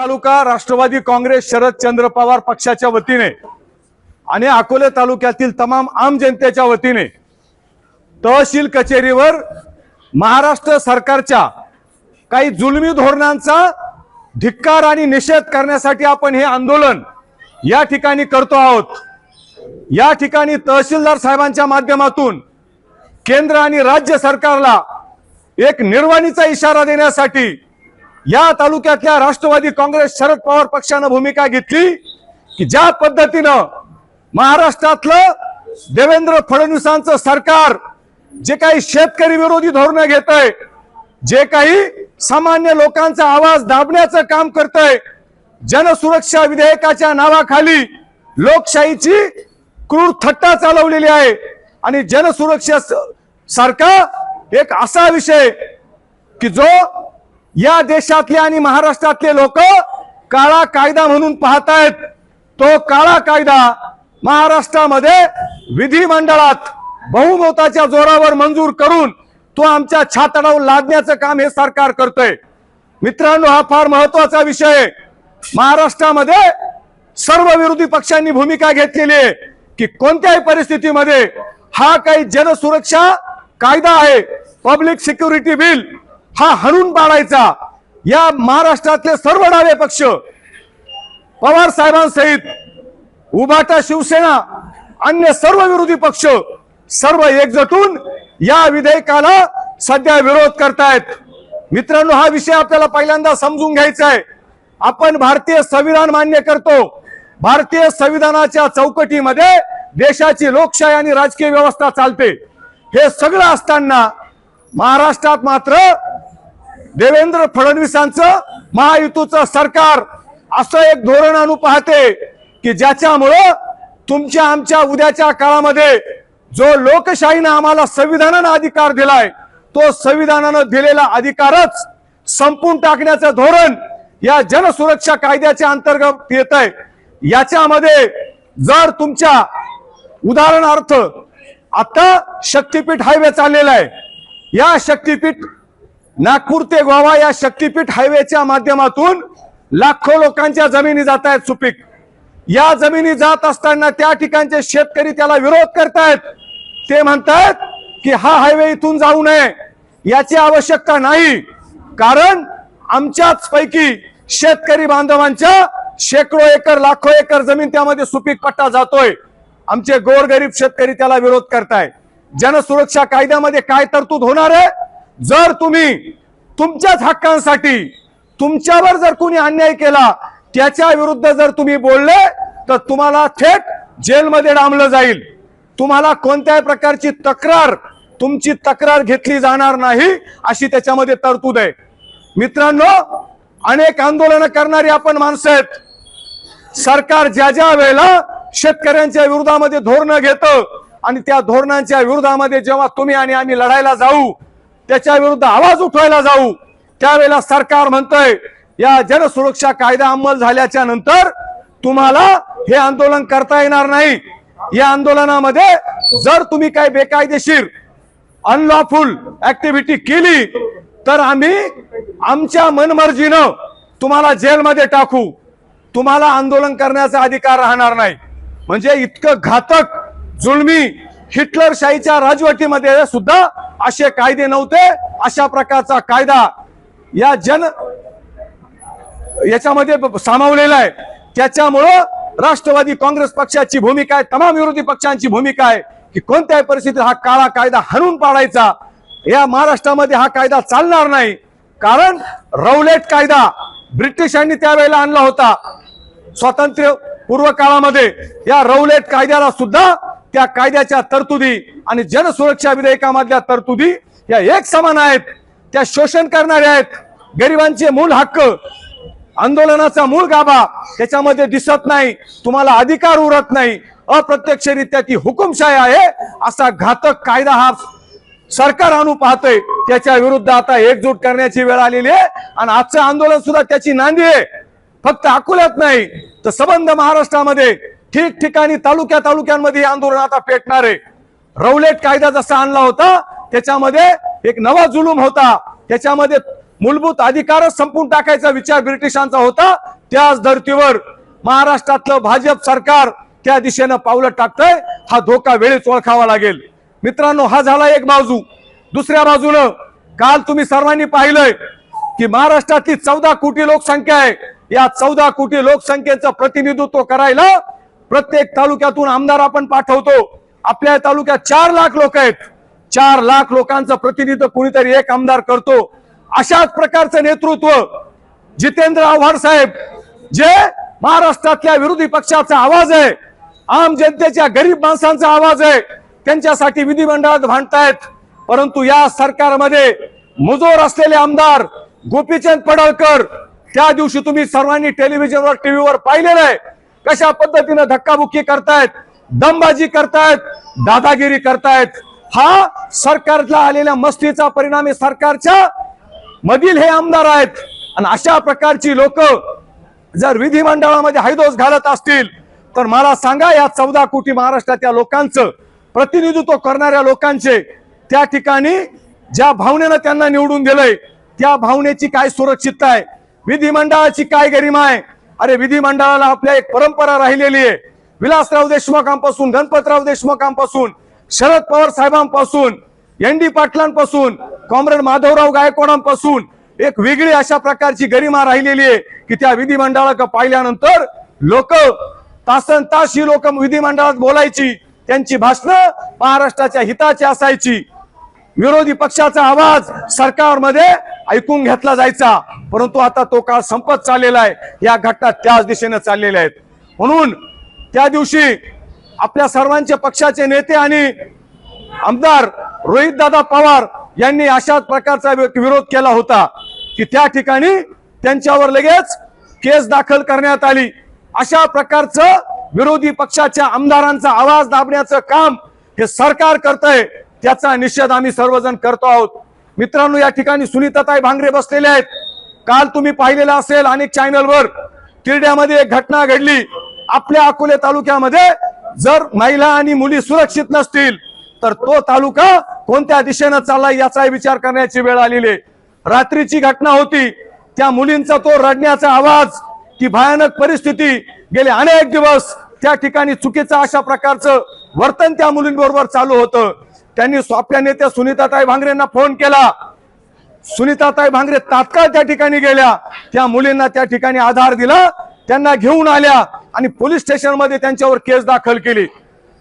तालुका राष्ट्रवादी काँग्रेस शरदचंद्र पवार पक्षाच्या वतीने आणि अकोले तालुक्यातील तमाम आम जनतेच्या वतीने तहसील कचेरीवर महाराष्ट्र सरकारच्या काही जुलमी धोरणांचा धिक्कार आणि निषेध करण्यासाठी आपण हे आंदोलन या ठिकाणी करतो आहोत. या ठिकाणी तहसीलदार साहेबांच्या माध्यमातून केंद्र आणि राज्य सरकारला एक निर्वाणीचा इशारा देण्यासाठी या तालुक्यातल्या राष्ट्रवादी काँग्रेस शरद पवार पक्षानं भूमिका घेतली की ज्या पद्धतीनं महाराष्ट्रातलं देवेंद्र फडणवीसांचं सरकार जे काही शेतकरी विरोधी धोरणं घेत आहे जे काही सामान्य लोकांचा आवाज दाबण्याचं काम करतंय जनसुरक्षा विधेयकाच्या नावाखाली लोकशाहीची क्रूर थट्टा चालवलेली आहे आणि जनसुरक्षा स- सारखा एक असा विषय की जो या देशातले आणि महाराष्ट्रातले लोक काळा कायदा म्हणून पाहतायत. तो काळा कायदा महाराष्ट्रामध्ये विधिमंडळात बहुमताच्या जोरावर मंजूर करून तो आमच्या छातडावर लादण्याचं काम हे सरकार करतंय. मित्रांनो हा फार महत्त्वाचा विषय आहे. महाराष्ट्रामध्ये सर्व विरोधी पक्षांनी भूमिका घेतलेली आहे की कोणत्याही परिस्थितीमध्ये हा काही जनसुरक्षा कायदा आहे. पब्लिक सिक्युरिटी बिल हा हणून पाडायचा. या महाराष्ट्रातले सर्व डावे पक्ष पवार साहेबांसहित उभाटा शिवसेना अन्य सर्व विरोधी पक्ष सर्व एकजटून या विधेयकाला सध्या विरोध करतायत. मित्रांनो हा विषय आपल्याला पहिल्यांदा समजून घ्यायचा आहे आपण भारतीय संविधान मान्य करतो. भारतीय संविधानाच्या चौकटीमध्ये देशाची लोकशाही आणि राजकीय व्यवस्था चालते. हे सगळं असताना महाराष्ट्रात मात्र देवेंद्र फडणवीसांचं महायुतीचं सरकार असं एक धोरण आणू पाहते की ज्याच्यामुळं तुमच्या आमच्या उद्याच्या काळामध्ये जो लोकशाहीनं आम्हाला संविधानानं अधिकार दिलाय तो संविधानानं दिलेला अधिकारच संपून टाकण्याचं धोरण या जनसुरक्षा कायद्याच्या अंतर्गत येत आहे. याच्यामध्ये जर तुमच्या उदाहरणार्थ आता शक्तीपीठ हायवे चाललेला आहे. या शक्तीपीठ नागपूर ते गोवा या शक्तीपीठ हायवेच्या माध्यमातून लाखो लोकांच्या जमिनी जात आहेत सुपीक. या जमिनी जात असताना त्या ठिकाणचे शेतकरी त्याला विरोध करतायत. ते म्हणतायत की हा हायवे इथून जाऊ नये याची आवश्यकता नाही. कारण आमच्याच पैकी शेतकरी बांधवांच्या शेकडो एकर लाखो एकर जमीन त्यामध्ये सुपीक पट्टा जातोय. आमचे गोरगरीब शेतकरी त्याला विरोध करताय जनसुरक्षा कायद्यामध्ये काय तरतूद होणार आहे? जर तुम्ही तुमच्याच हक्कांसाठी तुमच्यावर जर कोणी अन्याय केला त्याच्या विरुद्ध जर तुम्ही बोलले तर तुम्हाला थेट जेलमध्ये डांबलं जाईल. तुम्हाला कोणत्याही प्रकारची तक्रार तुमची तक्रार घेतली जाणार नाही अशी त्याच्यामध्ये तरतूद आहे. मित्रांनो अनेक आंदोलन करणारी आपण माणसं आहेत. सरकार ज्या ज्या वेळेला शेतकऱ्यांच्या विरोधामध्ये धोरणं घेतं आणि त्या धोरणांच्या विरोधामध्ये जेव्हा तुम्ही आणि आम्ही लढायला जाऊ त्याच्या विरुद्ध आवाज उठवायला जाऊ. त्यावेळेला सरकार म्हणतंय या जनसुरक्षा कायदा अंमल झाल्याच्यानंतर तुम्हाला हे आंदोलन करता येणार नाही. या आंदोलनामध्ये जर तुम्ही काही बेकायदेशीर अनलॉफुल ऍक्टिव्हिटी केली तर आम्ही आमच्या मनमर्जीनं तुम्हाला जेलमध्ये टाकू. तुम्हाला आंदोलन करण्याचा अधिकार राहणार नाही. म्हणजे इतकं घातक जुलमी हिटलरशाहीच्या राजवटीमध्ये सुद्धा असे कायदे नव्हते. अशा प्रकारचा कायदा या जन याच्यामध्ये सामावलेला आहे. त्याच्यामुळं राष्ट्रवादी काँग्रेस पक्षाची भूमिका आहे तमाम विरोधी पक्षांची भूमिका आहे की कोणत्याही परिस्थितीत हा काळा कायदा हणून पाडायचा. या महाराष्ट्रामध्ये हा कायदा चालणार नाही. कारण रौलेट कायदा ब्रिटिशांनी त्यावेळेला आणला होता. स्वातंत्र्य पूर्व काळामध्ये या रौलेट कायद्याला सुद्धा त्या कायद्याच्या तरतुदी आणि जनसुरक्षा विधेयकामधल्या तरतुदी या एक समान आहेत. त्या शोषण करणाऱ्या आहेत. गरिबांचे मूळ हक्क आंदोलनाचा मूळ गाभा त्याच्यामध्ये दिसत नाही. तुम्हाला अधिकार उरत नाही. अप्रत्यक्षरित्या ती हुकुमशाही आहे. असा घातक कायदा हा सरकार आणू पाहतोय. त्याच्या विरुद्ध आता एकजूट करण्याची वेळ आलेली आहे. आणि आजचं आंदोलन सुद्धा त्याची नांदी आहे. फक्त अकोल्यात नाही तर संबंध महाराष्ट्रामध्ये ठिकठिकाणी तालुक्या तालुक्यांमध्ये हे आंदोलन आता पेटणार. आहे रौलेट कायदा जसा आणला होता. त्याच्यामध्ये एक नवा जुलूम होता. त्याच्यामध्ये मूलभूत अधिकारच संपून टाकायचा विचार ब्रिटिशांचा होता. त्याच धर्तीवर महाराष्ट्रातलं भाजप सरकार त्या दिशेनं पावलं टाकतंय. हा धोका वेळीच ओळखावा लागेल. मित्रांनो हा झाला एक बाजू. दुसऱ्या बाजूनं काल तुम्ही सर्वांनी पाहिलंय की महाराष्ट्रातली चौदा कोटी लोकसंख्या आहे. या चौदा कोटी लोकसंख्येचं प्रतिनिधित्व करायला प्रत्येक तालुक्यातून आमदार आपण पाठवतो. आपल्या तालुक्यात चार लाख लोक आहेत. चार लाख लोकांचं प्रतिनिधित्व कुणीतरी एक आमदार करतो. अशाच प्रकारचं नेतृत्व जितेंद्र आव्हाड साहेब जे महाराष्ट्रातल्या विरोधी पक्षाचा आवाज आहे आम जनतेच्या गरीब माणसांचा आवाज आहे त्यांच्यासाठी विधिमंडळात भांडतायत. परंतु या सरकारमध्ये मुजोर असलेले आमदार गोपीचंद पडळकर त्या दिवशी तुम्ही सर्वांनी टेलिव्हिजनवर टीव्हीवर पाहिलेलं आहे. कशा पद्धतीनं धक्काबुक्की करतायत दमबाजी करतायत दादागिरी करतायत हा सरकारला आलेल्या मस्तीचा परिणाम आहे सरकारच्या. मधील हे आमदार आहेत आणि अशा प्रकारची लोक जर विधिमंडळामध्ये हैदोस घालत असतील तर मला सांगा या चौदा कोटी महाराष्ट्रातल्या लोकांचं प्रतिनिधित्व करणाऱ्या लोकांचे त्या ठिकाणी ज्या भावनेनं त्यांना निवडून दिलंय त्या भावनेची काय सुरक्षितता आहे विधिमंडळाची काय गरिमा आहे अरे विधिमंडळाला आपल्या एक परंपरा राहिलेली आहे. विलासराव देशमुखांपासून गणपतराव देशमुखांपासून शरद पवार साहेबांपासून एन डी पाटलांपासून कॉम्रेड माधवराव गायकवाडांपासून एक वेगळी अशा प्रकारची गरिमा राहिलेली आहे की त्या विधिमंडळाक पाहिल्यानंतर लोक तासन तास ही लोक विधिमंडळात बोलायची त्यांची भाषणं महाराष्ट्राच्या हिताची असायची. विरोधी पक्षाचा आवाज सरकारमध्ये ऐकून घेतला जायचा. परंतु आता तो काळ संपत चाललेला आहे. या घटना त्याच दिशेने चाललेल्या आहेत. म्हणून त्या दिवशी आपल्या सर्वांचे पक्षाचे नेते आणि आमदार रोहित दादा पवार यांनी अशाच प्रकारचा वि- विरोध केला होता की त्या ठिकाणी त्यांच्यावर लगेच केस दाखल करण्यात आली. अशा प्रकारचं विरोधी पक्षाच्या आमदारांचा आवाज दाबण्याचं काम हे सरकार करतंय. त्याचा निषेध आम्ही सर्वजण करतो आहोत. मित्रांनो या ठिकाणी सुनीताताई भांगरे बसलेले आहेत. काल तुम्ही पाहिलेलं असेल अनेक चॅनलवर किरड्यामध्ये एक घटना घडली. आपल्या अकोले तालुक्यामध्ये जर महिला आणि मुली सुरक्षित नसतील तर तो तालुका कोणत्या दिशेनं चाललाय याचा विचार करण्याची वेळ आलेली आहे. रात्रीची घटना होती. त्या मुलींचा तो रडण्याचा आवाज ती भयानक परिस्थिती गेले अनेक दिवस त्या ठिकाणी चुकीचं अशा प्रकारचं वर्तन त्या मुलींबरोबर चालू होतं. त्यांनी स्व- नेत्या सुनीताताई भांगरेंना फोन केला. सुनीताताई भांगरे तात्काळ त्या ठिकाणी गेल्या. त्या मुलींना त्या ठिकाणी आधार दिला. त्यांना घेऊन आल्या आणि पोलीस स्टेशनमध्ये त्यांच्यावर केस दाखल केली.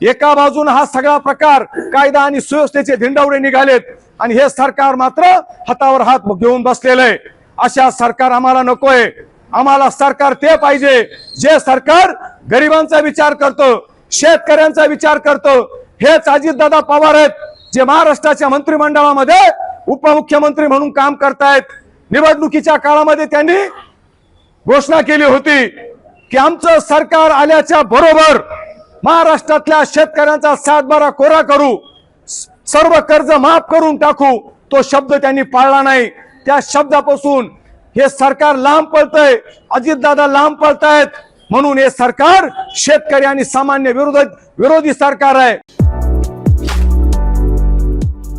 एका बाजून हा सगळा प्रकार कायदा आणि सुव्यवस्थेचे धिंडावडे निघालेत आणि हे सरकार मात्र हातावर हात घेऊन बसलेलं आहे. अशा सरकार आम्हाला नकोय. आम्हाला सरकार ते पाहिजे. जे सरकार गरिबांचा विचार करतं शेतकऱ्यांचा विचार करतं हेच अजितदादा पवार आहेत जे महाराष्ट्राच्या मंत्रिमंडळामध्ये उपमुख्यमंत्री म्हणून काम करतायत. निवडणुकीच्या काळामध्ये त्यांनी घोषणा केली होती की आमचं सरकार आल्याच्या बरोबर महाराष्ट्रातल्या शेतकऱ्यांचा सातबारा कोरा करू सर्व कर्ज माफ करून टाकू तो शब्द त्यांनी पाळला नाही. त्या शब्दापासून हे सरकार लांब पळतंय अजितदादा लांब पळतायत म्हणून हे सरकार शेतकरी आणि सामान्य विरोधी विरोधी सरकार आहे.